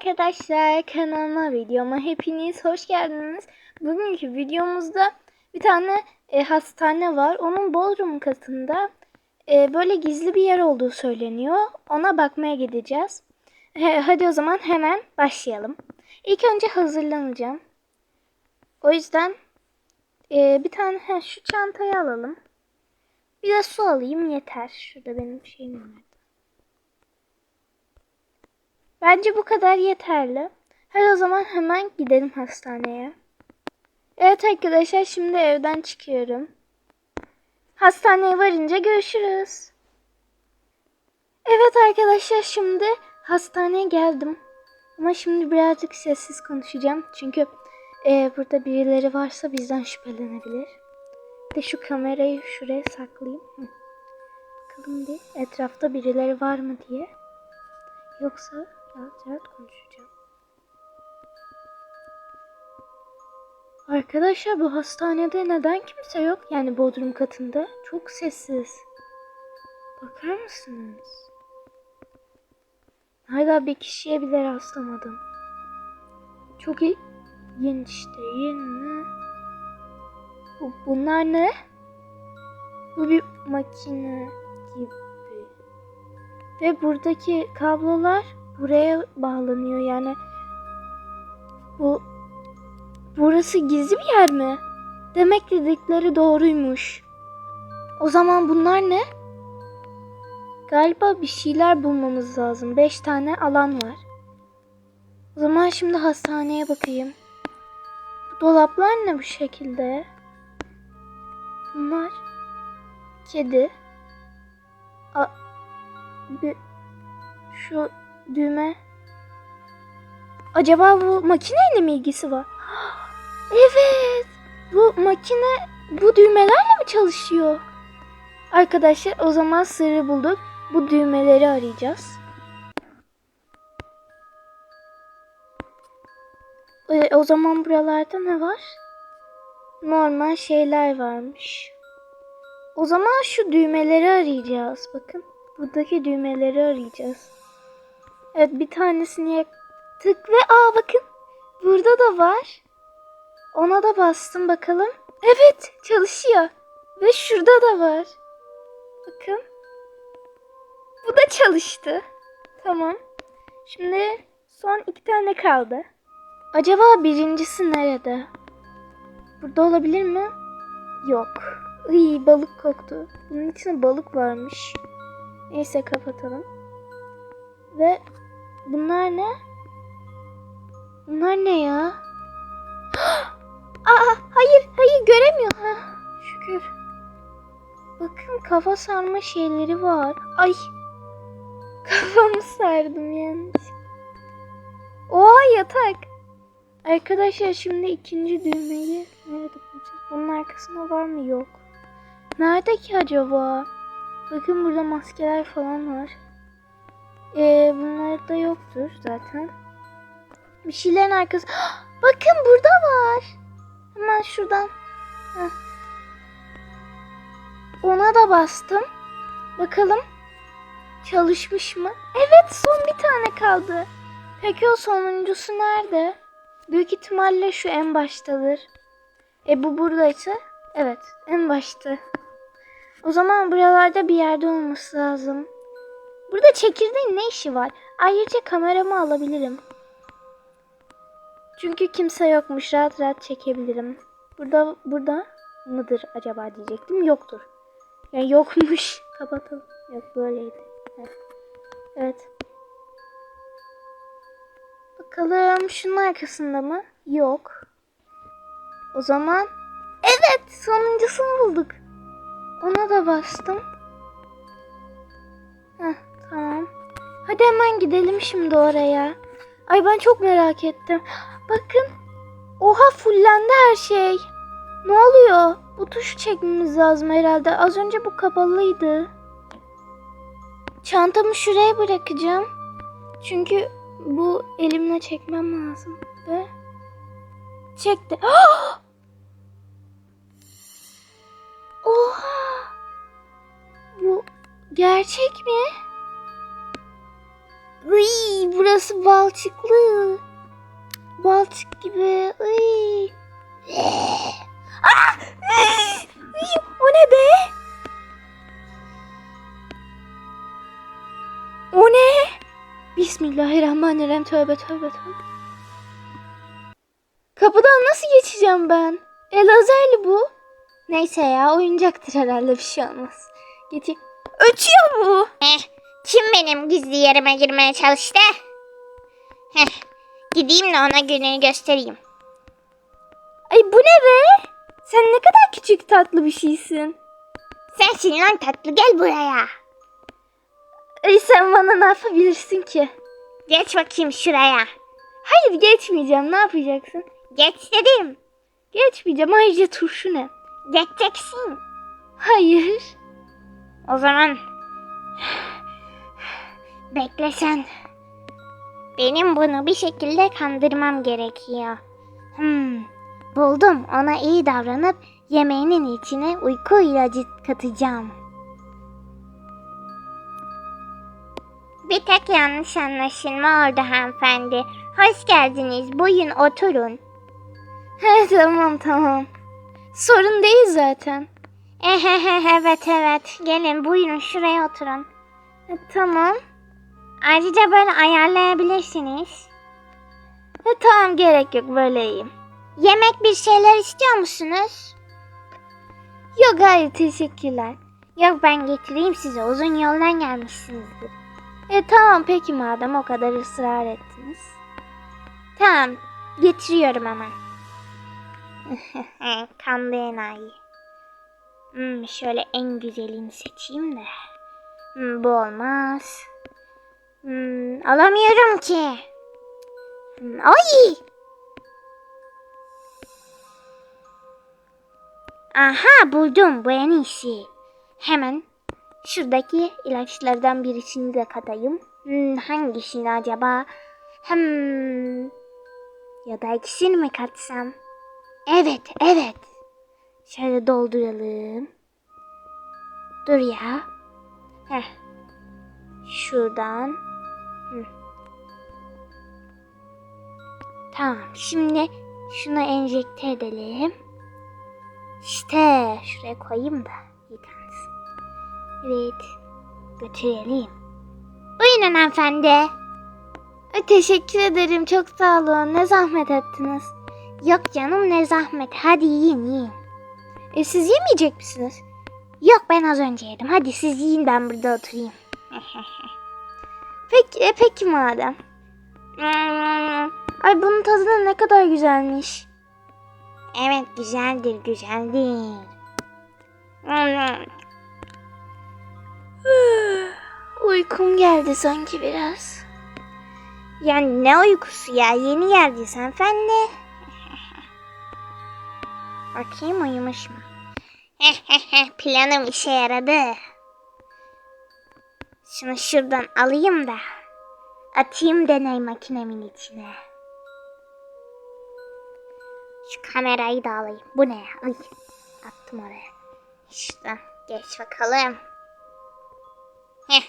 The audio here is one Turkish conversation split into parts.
arkadaşlar kanalıma videoma hepiniz hoş geldiniz. Bugünkü videomuzda bir tane e, hastane var. Onun bodrum katında e, böyle gizli bir yer olduğu söyleniyor. Ona bakmaya gideceğiz. He, hadi o zaman hemen başlayalım. İlk önce hazırlanacağım. O yüzden e, bir tane he, şu çantayı alalım. Bir de su alayım yeter. Şurada benim şeyim var. Bence bu kadar yeterli. Hadi o zaman hemen gidelim hastaneye. Evet arkadaşlar şimdi evden çıkıyorum. Hastaneye varınca görüşürüz. Evet arkadaşlar şimdi hastaneye geldim. Ama şimdi birazcık sessiz konuşacağım. Çünkü e, burada birileri varsa bizden şüphelenebilir. De şu kamerayı şuraya saklayayım. Hı. Bakalım bir etrafta birileri var mı diye. Yoksa rahat konuşacağım. Arkadaşlar bu hastanede neden kimse yok? Yani bodrum katında. Çok sessiz. Bakar mısınız? Hala bir kişiye bile rastlamadım. Çok ilginç değil mi? Bu, bunlar ne? Bu bir makine gibi. Ve buradaki kablolar buraya bağlanıyor yani. Bu burası gizli bir yer mi? Demek dedikleri doğruymuş. O zaman bunlar ne? Galiba bir şeyler bulmamız lazım. Beş tane alan var. O zaman şimdi hastaneye bakayım. Bu dolaplar ne bu şekilde? Bunlar kedi. A bir şu düğme. Acaba bu makineyle mi ilgisi var? Evet. Bu makine bu düğmelerle mi çalışıyor? Arkadaşlar o zaman sırrı bulduk. Bu düğmeleri arayacağız. E, o zaman buralarda ne var? Normal şeyler varmış. O zaman şu düğmeleri arayacağız. Bakın. Buradaki düğmeleri arayacağız. Evet bir tanesini yaktık ve aa bakın. Burada da var. Ona da bastım bakalım. Evet çalışıyor. Ve şurada da var. Bakın. Bu da çalıştı. Tamam. Şimdi son iki tane kaldı. Acaba birincisi nerede? Burada olabilir mi? Yok. Iy, balık koktu. Bunun içinde balık varmış. Neyse kapatalım. Ve bunlar ne? Bunlar ne ya? Aa, hayır, hayır göremiyor. Ha, şükür. Bakın kafa sarma şeyleri var. Ay. Kafamı sardım yanlış. Oha yatak. Arkadaşlar şimdi ikinci düğmeyi nerede bulacağız? Bunun arkasında var mı? Yok. Nerede ki acaba? Bakın burada maskeler falan var. Ee, bunlar da yoktur zaten. Bir şeylerin arkası. Bakın burada var. Hemen şuradan. Heh. Ona da bastım. Bakalım çalışmış mı? Evet son bir tane kaldı. Peki o sonuncusu nerede? Büyük ihtimalle şu en baştadır. E bu buradaysa evet en başta. O zaman buralarda bir yerde olması lazım. Burada çekirdeğin ne işi var? Ayrıca kameramı alabilirim. Çünkü kimse yokmuş. Rahat rahat çekebilirim. Burada burada mıdır acaba diyecektim. Yoktur. Yani yokmuş. Kapatalım. Yok böyleydi. Evet. evet. Bakalım şunun arkasında mı? Yok. O zaman evet sonuncusunu bulduk. Ona da bastım. Hadi hemen gidelim şimdi oraya. Ay ben çok merak ettim. Bakın. Oha fullendi her şey. Ne oluyor? Bu tuşu çekmemiz lazım herhalde. Az önce bu kapalıydı. Çantamı şuraya bırakacağım. Çünkü bu elimle çekmem lazım. Ve çekti. Oha! Bu gerçek mi? Uy, burası balçıklı. Balçık gibi. Iy. Ah! O ne be? O ne? Bismillahirrahmanirrahim. Tövbe tövbe tövbe. Kapıdan nasıl geçeceğim ben? El Azerli bu. Neyse ya oyuncaktır herhalde bir şey olmaz. Getir. Ötüyor bu. Kim benim gizli yerime girmeye çalıştı? Heh, gideyim de ona gününü göstereyim. Ay bu ne be? Sen ne kadar küçük tatlı bir şeysin. Sensin lan tatlı gel buraya. Ay sen bana ne yapabilirsin ki? Geç bakayım şuraya. Hayır geçmeyeceğim. Ne yapacaksın? Geç dedim. Geçmeyeceğim. Ayrıca turşu ne? Geçeceksin. Hayır. O zaman bekle sen. Benim bunu bir şekilde kandırmam gerekiyor. Hmm, buldum. Ona iyi davranıp yemeğinin içine uyku ilacı katacağım. Bir tek yanlış anlaşılma oldu hanımefendi. Hoş geldiniz. Buyurun oturun. He tamam tamam. Sorun değil zaten. Ehehe evet evet. Gelin buyurun şuraya oturun. E, tamam. Ayrıca böyle ayarlayabilirsiniz. E, tamam gerek yok böyle iyiyim. Yemek bir şeyler istiyor musunuz? Yok hayır teşekkürler. Yok ben getireyim size uzun yoldan gelmişsinizdir. E tamam peki madem o kadar ısrar ettiniz. Tamam getiriyorum hemen. Kanlı enayi. Hmm, şöyle en güzelini seçeyim de. Hmm, bu olmaz. Hmm, alamıyorum ki. Hmm, ay! Aha buldum bu en iyisi. Hemen şuradaki ilaçlardan birisini de katayım. Hmm, hangisini acaba? Hmm, ya da ikisini mi katsam? Evet, evet. Şöyle dolduralım. Dur ya. Heh. Şuradan. Tamam. Şimdi şunu enjekte edelim. İşte şuraya koyayım da yıkansın. Evet. Götürelim. Buyurun hanımefendi. Teşekkür ederim çok sağ olun. Ne zahmet ettiniz. Yok canım ne zahmet. Hadi yiyin yiyin. E siz yemeyecek misiniz? Yok ben az önce yedim. Hadi siz yiyin ben burada oturayım. Peki, e, peki madem. Ay bunun tadı da ne kadar güzelmiş. evet güzeldir güzeldir. Uykum geldi sanki biraz. Yani ne uykusu ya yeni geldi sen efendi. Bakayım uyumuş mu? Planım işe yaradı. Şunu şuradan alayım da atayım deney makinemin içine. Şu kamerayı da alayım. Bu ne? Ay, attım oraya. İşte geç bakalım.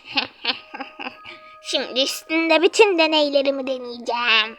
Şimdi üstünde bütün deneylerimi deneyeceğim.